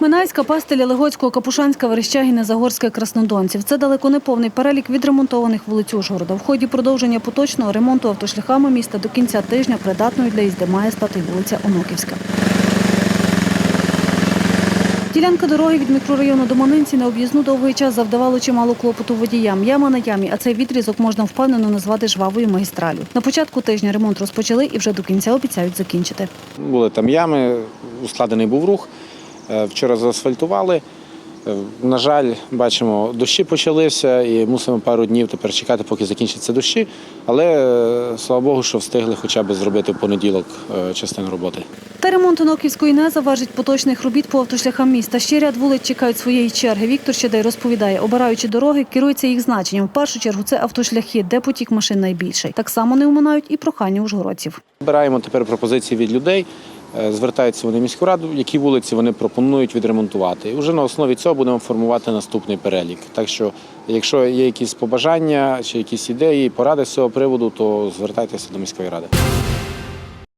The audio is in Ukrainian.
Минайська, Пастеля, Легоцького, Капушанська, Верещагіна, Загорська, Краснодонців. Це далеко не повний перелік відремонтованих вулиць Ужгорода. В ході продовження поточного ремонту автошляхами міста до кінця тижня придатною для їзди має стати вулиця Оноківська. Ділянка дороги від мікрорайону до Манинці на об'їзну довгий час завдавало чимало клопоту водіям. Яма на ямі, а цей відрізок можна впевнено назвати жвавою магістралю. На початку тижня ремонт розпочали і вже до кінця обіцяють закінчити. Були там ями, ускладений був рух. Е, Вчора заасфальтували. Е, На жаль, бачимо, дощі почалися і мусимо пару днів тепер чекати, поки закінчаться дощі. Але е, слава Богу, що встигли хоча б зробити в понеділок частину роботи. Та ремонт Оноківської не заважить поточних робіт по автошляхам міста. Ще ряд вулиць чекають своєї черги. Віктор Щедай розповідає, обираючи дороги, керується їх значенням. В першу чергу це автошляхи, де потік машин найбільший. Так само не оминають і прохання ужгородців. Збираємо тепер пропозиції від людей. Е, Звертаються вони в міську раду, які вулиці вони пропонують відремонтувати. І вже на основі цього будемо формувати наступний перелік. Так що, якщо є якісь побажання чи якісь ідеї, поради з цього приводу, то звертайтеся до міської ради.